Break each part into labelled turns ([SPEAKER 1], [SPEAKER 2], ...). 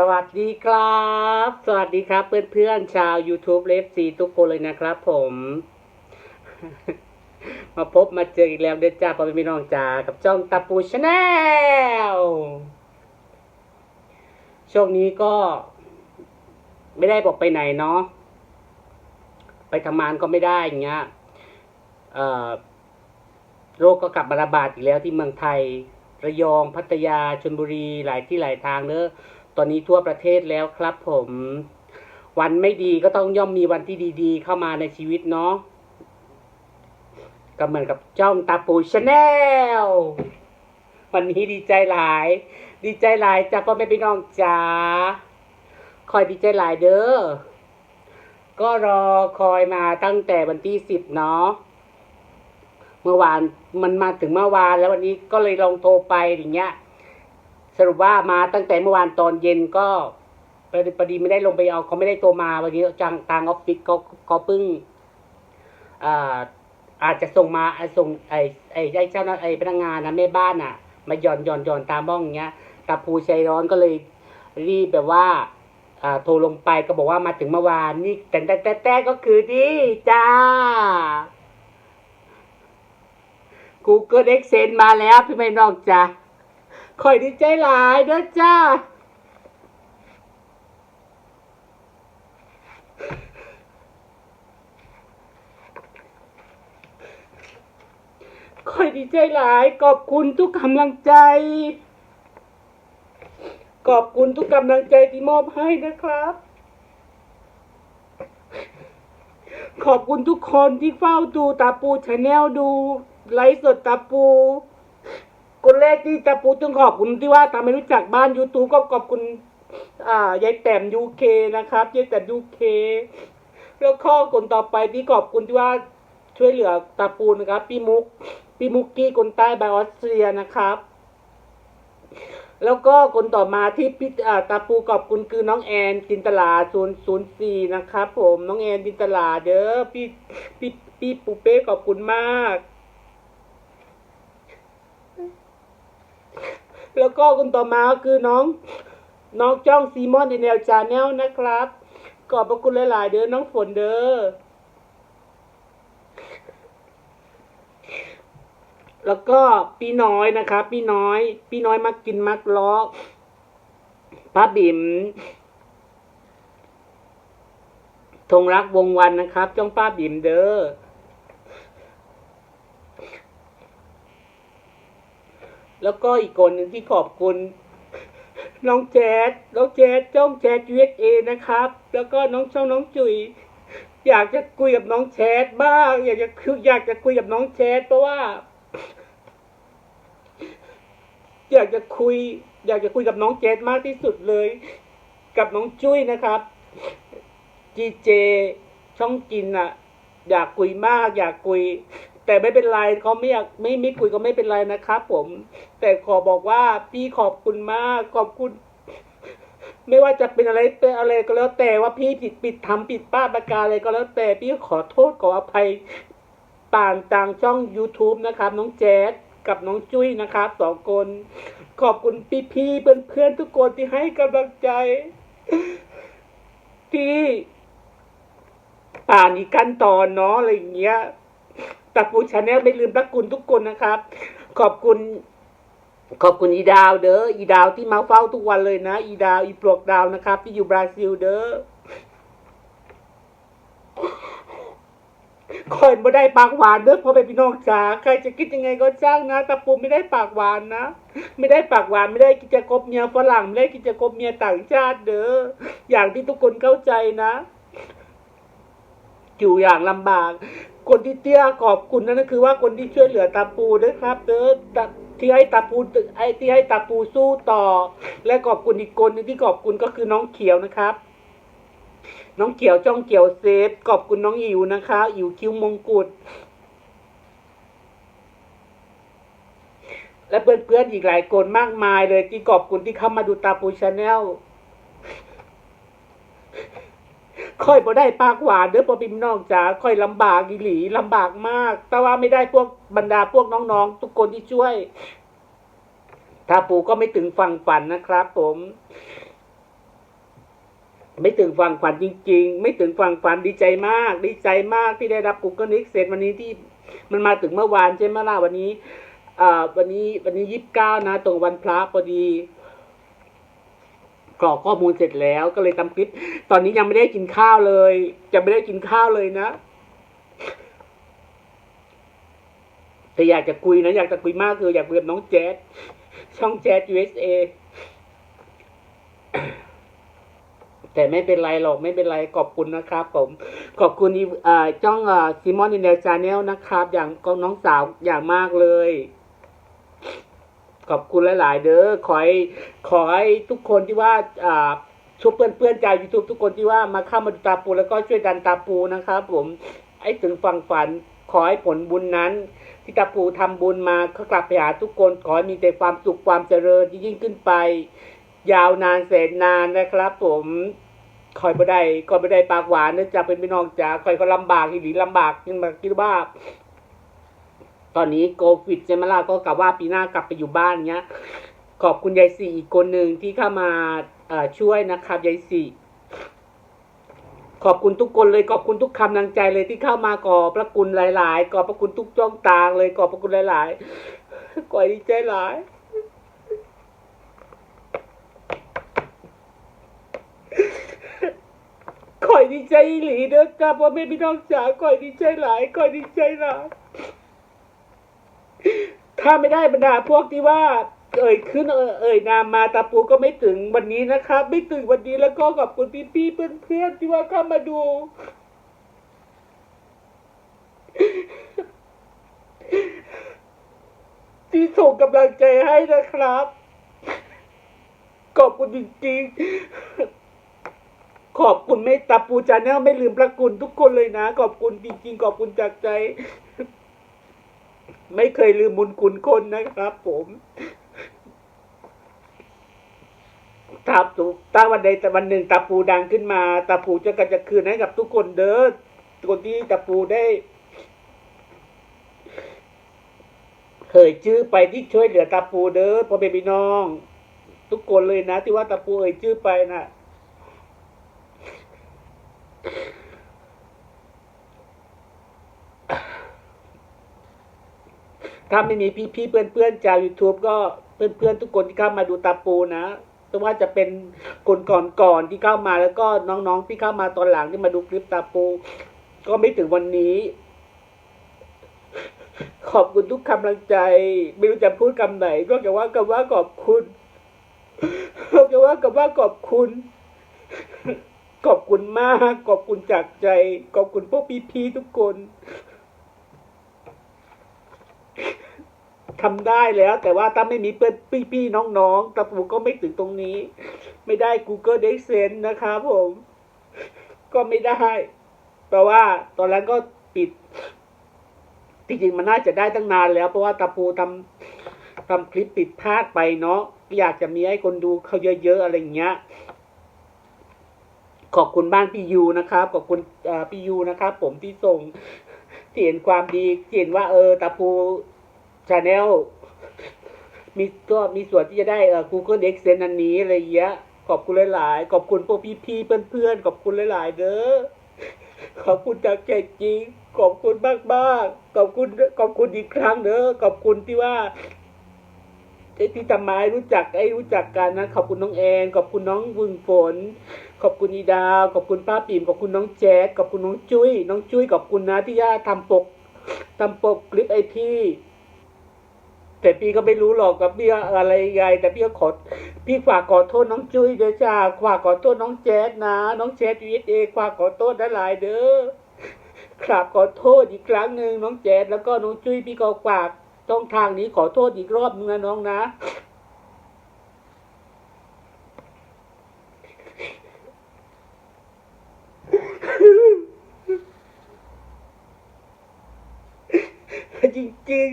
[SPEAKER 1] สวัสดีครับ สวัสดีครับ เพื่อนๆชาว YouTube เลฟซีทุกคนเลยนะครับผม มาพบมาเจออีกแล้วเด็ดจ้าพ่อแม่พี่น้องจ้ากับจ้องตาปูชาแนลช่วงนี้ก็ ไม่ได้บอกไปไหนเนาะไปทำงานก็ไม่ได้อย่างเงี้ยโรคก็กลับมาระบาดอีกแล้วที่เมืองไทย ระยองพัทยาชลบุรีหลายที่หลายทางเนอะ ตอนนี้ทั่วประเทศแล้วครับผม วันไม่ดีก็ต้องย่อมมีวันที่ดี ๆ เข้ามาในชีวิตเนาะก็เหมือนกับจ้องตาปูชาแนลวันนี้ดีใจหลาย ดีใจหลายจ้าพ่อแม่พี่น้องจ๋าคอยดีใจหลายเด้อก็รอคอยมาตั้งแต่วันที่สิบเนาะเมื่อวานมันมาถึงเมื่อวานแล้ววันนี้ก็เลยลองโทรไปอย่างเงี้ย สรุปว่ามาตั้งแต่เมื่อวานตอนเย็นก็พอดีไม่ได้ลงไปเอาเขาไม่ได้โทรมาวันนี้จังทางออฟฟิศเขาเขาเพิ่งอาอาจจะส่งมาส่งไอ้ไอ้ไอ้เจ้าหน้าไอ้พนักงานนะแม่บ้านอะ มาหย่อนหย่อนหย่อนตามบ้องอย่างเงี้ยตาภูใจร้อนก็เลยรีบแบบว่าอาโทรลงไปก็บอกว่ามาถึงเมื่อวานนี่แต่แต่แต่แต่ก็คือนี่จ้า Google Exchange มาแล้วพี่ไม่นอกจ้ะ คอยดีใจหลายเด้อจ้าคอยดีใจหลายขอบคุณทุกกำลังใจ ขอบคุณทุกกำลังใจที่มอบให้นะครับ ขอบคุณทุกคนที่เฝ้าดูตาปูชาแนลดูไลฟ์สดตาปู คนแรกที่ตาปูต้องขอบคุณที่ว่าทำให้รู้จักบ้าน YouTube ก็ขอบคุณ อ่ายายแต้มยูเคนะครับยายแต้มยูเคแล้วข้อคนต่อไปที่ขอบคุณที่ว่าช่วยเหลือตาปูนะครับพี่มุกพี่มุกกี้คนใต้บาออสเตรียนะครับ แล้วก็คนต่อมาที่พี่อ่าตาปูขอบคุณคือน้องแอนจินตลาศูนย์ศูนย์สี่นะครับ ผมน้องแอนจินตลาเด้อพี่พี่พี่ปูเป้ขอบคุณมาก แล้วก็คนต่อมาก็คือน้อง น้องจ้องซีมอนในแนวจาแนลนะครับ ขอบพระคุณหลาย ๆ เด้อน้องฝนเด้อแล้วก็พี่น้อยนะครับพี่น้อย พี่น้อยมักกินมักล้อป้าบิ๋มธงรักวงวันนะครับจ้องป้าบิ๋มเด้อ แล้วก็อีกคนหนึ่งที่ขอบคุณ น้องแจ๊ดน้องแจ๊ดจ้องแจ๊ด USA นะครับ แล้วก็น้องช่องน้องจุ๋ยอยากจะคุยกับน้องแชทบ้าง อยากจะคืออยากจะคุยกับน้องแชทเพราะว่า อยากจะคุย อยากจะคุยกับน้องเจสมากที่สุดเลย กับน้องจุ้ยนะครับจีเจช่องกินอะอยากคุยมาก อยากคุย แต่ไม่เป็นไรเขาไม่อยากไม่ไม่คุยก็ไม่เป็นไรนะครับผม แต่ขอบอกว่าพี่ขอบคุณมากขอบคุณ ไม่ว่าจะเป็นอะไรเป็นอะไรก็แล้วแต่ว่าพี่ผิดผิดทำผิดพลาประการอะไรก็แล้วแต่พี่ขอโทษขออภัยต่างต่างช่อง YouTube นะครับ น้องแจ๊ดกับน้องจุ้ยนะครับสองคนขอบคุณพี่ๆเพื่อนๆทุกคนที่ให้กำลังใจ ที่อ่านอีกขั้นตอนเนาะอะไรอย่างเงี้ย ตักปูชาแนลไม่ลืมพระคุณทุกคนนะครับ ขอบคุณ ขอบคุณอีดาวเด้ออีดาวที่มาเฝ้าทุกวันเลยนะ อีดาวอีปลวกดาวนะครับ ที่อยู่บราซิลเด้อคอยไม่ได้ปากหวานเด้อพ่อแม่พี่น้องจ๋าใครจะคิดยังไงก็จ้างนะตะปูไม่ได้ปากหวานนะ ไม่ได้ปากหวานไม่ได้กินจะคบเมียฝรั่งไม่ได้กินจะคบเมียต่างชาติเด้ออย่างที่ทุกคนเข้าใจนะอยู่อย่างลำบาก คนที่เตี้ยขอบคุณนั่นก็คือว่าคนที่ช่วยเหลือตาปูด้วยครับเด้อที่ให้ตาปูไอ้ที่ให้ตาปูสู้ต่อ และขอบคุณอีกคนนึงที่ขอบคุณก็คือน้องเขียวนะครับ น้องเขียวจ้องเขียวเซฟขอบคุณน้องอิ๋วนะคะอิ๋วคิ้วมงกุฎและเพื่อนๆอีกหลายคนมากมายเลยที่ขอบคุณที่เข้ามาดูตาปูชาแนล ค่อยบ่ได้ปากหวานเด้อพอพิมน้องจ๋าค่อยลำบากอีหลีลำบากมาก แต่ว่าไม่ได้พวกบรรดาพวกน้องๆ ทุกคนที่ช่วย ถ้าปูก็ไม่ถึงฝั่งฝันนะครับ ผม ไม่ถึงฝั่งฝันจริง ๆ ไม่ถึงฝั่งฝันดีใจมาก ดีใจมากที่ได้รับ Google Next เสร็จวันนี้ที่มันมาถึงเมื่อวานใช่ไหมล่ะวันนี้ อ่า วันนี้วันนี้ยี่สิบเก้านะ ตรงวันพระพอดี กรอกข้อมูลเสร็จแล้วก็เลยทำคลิป ตอนนี้ยังไม่ได้กินข้าวเลยจะไม่ได้กินข้าวเลยนะแต่อยากจะคุยนะ อยากจะคุยมากคืออยากคุยกับน้องแจ๊ดช่องแจ๊ด USA แต่ไม่เป็นไรหรอกไม่เป็นไรขอบคุณนะครับ ผม ขอบคุณอีอ่าจ้องอ่าซิมอนอินเดลชาแนลนะครับ อย่างก็น้องสาวอย่างมากเลย ขอบคุณหลาย ๆ เด้อขอให้ขอให้ทุกคนที่ว่าอ่าช่วยเพื่อนเพื่อนๆชาวยูทูบทุกคนที่ว่ามาเข้ามาดูตาปูแล้วก็ช่วยดันตาปูนะครับผมไอ้ถึงฝั่งฝันขอให้ผลบุญนั้น ที่ตาปูทำบุญมาเขากลับไปหาทุกคนขอให้มีแต่ความสุขความเจริญยิ่งขึ้นไป ยาวนานแสนนานนะครับ ผมคอยบ่ได้คอยบ่ได้ปากหวานเนื่องจากเป็นพี่น้องจ๋าคอยก็ลำบากอีหลีลำบากยิ่งมาคิดว่า ตอนนี้โควิดใช่ไหมล่ะก็กลับว่าปีหน้ากลับไปอยู่บ้านเงี้ย ขอบคุณยายสี่อีกคนหนึ่งที่เข้ามาช่วยนะครับยายสี่ขอบคุณทุกคนเลยขอบคุณทุกคำนังใจเลยที่เข้ามาขอบพระคุณหลาย ๆ ขอบพระคุณทุกจ้องตางเลยขอบพระคุณหลายๆก่อยดีใจหลายคอยดีใจหลีเด้อจ้าพ่อแม่พี่น้องจ๋าคอยดีใจหลายคอยดีใจหลาย ถ้าไม่ได้บรรดาพวกที่ว่า เอ่ยขึ้น เอ่ยเอ่ยนามมาตาปูก็ไม่ถึงวันนี้นะครับ ไม่ถึงวันนี้แล้วก็ขอบคุณพี่พี่ๆเพื่อนเพื่อนๆที่ว่าเข้ามาดู ที่ส่งกำลังใจให้นะครับ ขอบคุณจริงๆ ขอบคุณไม่ตาปูจาแนลไม่ลืมพระคุณทุกคนเลยนะ ขอบคุณจริงๆ ขอบคุณจากใจ ไม่เคยลืมบุญคุณคนนะครับ ผมถ้าถูกถ้าวันใดแต่วันหนึ่งตาปูดังขึ้นมาตาปูจะกระจะคืนให้กับทุกคนเด้อคนที่ตาปูได้เคยชื่อไปที่ช่วยเหลือตาปูเด้อพ่อแม่พี่น้อง ทุกคนเลยนะ ที่ว่าตาปูเอ่ยชื่อไปน่ะ ถ้าไม่มีพี่พี่ๆเพื่อนเพื่อนๆชาว YouTube ก็เพื่อนเพื่อนๆทุกคนที่เข้ามาดูตาปูนะไม่ว่าจะเป็นคนก่อนๆที่เข้ามาแล้วก็น้องๆที่เข้ามาตอนหลังที่มาดูคลิปตาปู ก็ไม่ถึงวันนี้ ขอบคุณทุกกำลังใจ ไม่รู้จะพูดคำไหนก็แค่ว่าคำว่าขอบคุณก็แค่ว่าคำว่าขอบคุณขอบคุณมาก ขอบคุณจากใจ ขอบคุณพวกพี่ๆทุกคน ทำได้แล้ว แต่ว่าถ้าไม่มีเพื่อนพี่ๆน้องๆตะปูก็ไม่ถึงตรงนี้ ไม่ได้ Google d e x e n นะครับผม ก็ไม่ได้เพราะว่า ตอนนั้นก็ปิดจริงๆมันน่าจะได้ตั้งนานแล้ว เพราะว่าตะปูทำทำคลิปปิดพลาดไปเนาะอยากจะมีให้คนดูเขาเยอะๆอะไรเงี้ย ขอบคุณบ้านพี่ยูนะครับ ขอบคุณพี่ยูนะครับ ผมที่ส่ง ที่เห็นความดีที่เห็นว่า เออตะปูชาแนลมีก็มีส่วนที่จะได้เอ่อ Google e x e n อันนี้อะไรอย่างเงี้ยขอบคุณหลาย ๆ ขอบคุณพวกพี่ๆเพื่อนๆขอบคุณหลายๆเด้อขอบคุณจากใจจริงขอบคุณมากมากๆขอบคุณขอบคุณอีกครั้งเด้อขอบคุณที่ว่า ไอ้ที่ทำไมาให้รู้จักไอ้รู้จักกันนะขอบคุณน้องแอนขอบคุณน้องวึงฝน ขอบคุณอีดาว ขอบคุณป้าปิ่มขอบคุณน้องแจ๊ดขอบคุณน้องจุ้ยน้องจุ้ยขอบคุณนะที่ย่าทำปกทำปกคลิปไอพี่แต่พี่ก็ไม่รู้หรอกกับพี่อะไรไงแต่พี่ก็ขอพี่ฝากขอโทษน้องจุ้ยเด้อจ้าฝากขอโทษน้องแจ๊ดนะ น้องแจ๊ดยูเอฝากขอโทษหลายๆเด้อครับขอโทษอีกครั้งหนึ่งน้องแจ๊ดแล้วก็น้องจุ้ยพี่ก็ฝาก ช่องทางนี้ขอโทษอีกรอบนึงนะน้องนะ จริง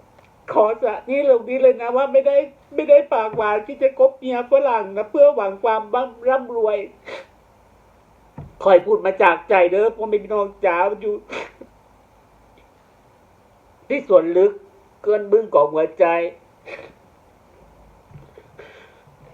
[SPEAKER 1] ๆ ขอสะนี่ลงนี้เลยนะว่าไม่ได้ไม่ได้ปากหวานที่จะคบเมียฝรั่งนะเพื่อหวังความร่ำร่ำรวยคอยพูดมาจากใจเด้อผมเป็นพี่น้องจ๋าอยู่ที่ส่วนลึก เกินบึ้งของหัวใจ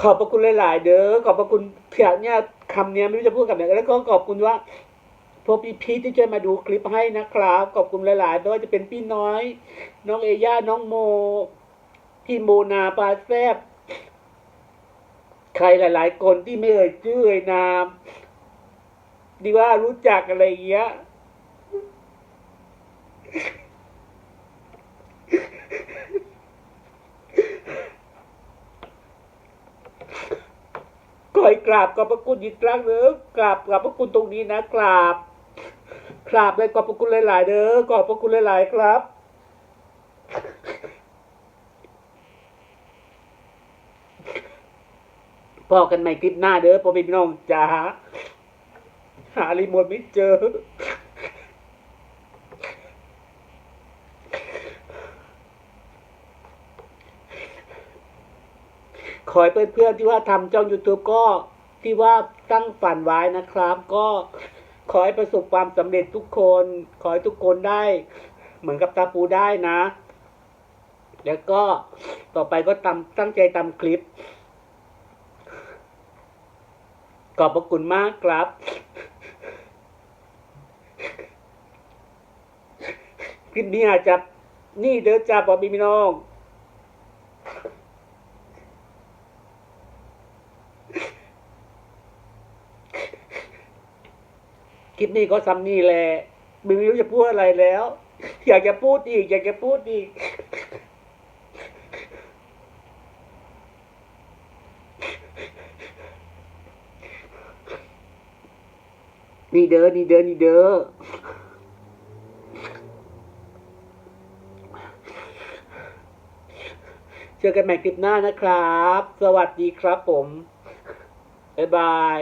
[SPEAKER 1] ขอบพระคุณหลาย ๆ เด้อขอบพระคุณเพียงเนี่ยคำเนี้ยไม่รู้จะพูดกับไหนแล้วก็ขอบคุณว่าพวกพี่พีทที่ช่วยมาดูคลิปให้นะครับ ขอบคุณหลายๆไม่ว่าจะเป็นพี่น้อย น้องเอย่าน้องโม พี่โมนาปาแซบใครหลาย ๆ คนที่ไม่เอ่ยชื่อเอ่ยนามดีว่ารู้จักอะไรเงี้ย อให้กราบขอบพระคุณอีกครั้งหนึ่งกราบขอบพระคุณตรงนี้นะกราบกราบเลยขอบพระคุณหลาย ๆ เด้อขอบพระคุณหลาย ๆ ครับพอกันใหม่คลิปหน้าเด้อพ่อพี่น้องจ๋าหารีโมทไม่เจอ ขอให้เพื่อนๆที่ว่าทำช่อง YouTube ก็ที่ว่าตั้งฝันไว้นะครับ ก็ขอให้ประสบความสำเร็จทุกคน ขอให้ทุกคนได้ เหมือนกับตาปูได้นะ แล้วก็ต่อไปก็ตั้งใจทำคลิป ขอบพระคุณมากครับคลิปนี้อาจจะนี่เด้อจ้าปอบีพี่น้อง คลิปนี้ก็ซ้ำนี่แหละไม่รู้จะพูดอะไรแล้ว อยากจะพูดอีก อยากจะพูดอีก นี่เด้อนี่เด้อนี่เด้อเจอกันใหม่คลิปหน้านะครับ สวัสดีครับผม บ๊ายบาย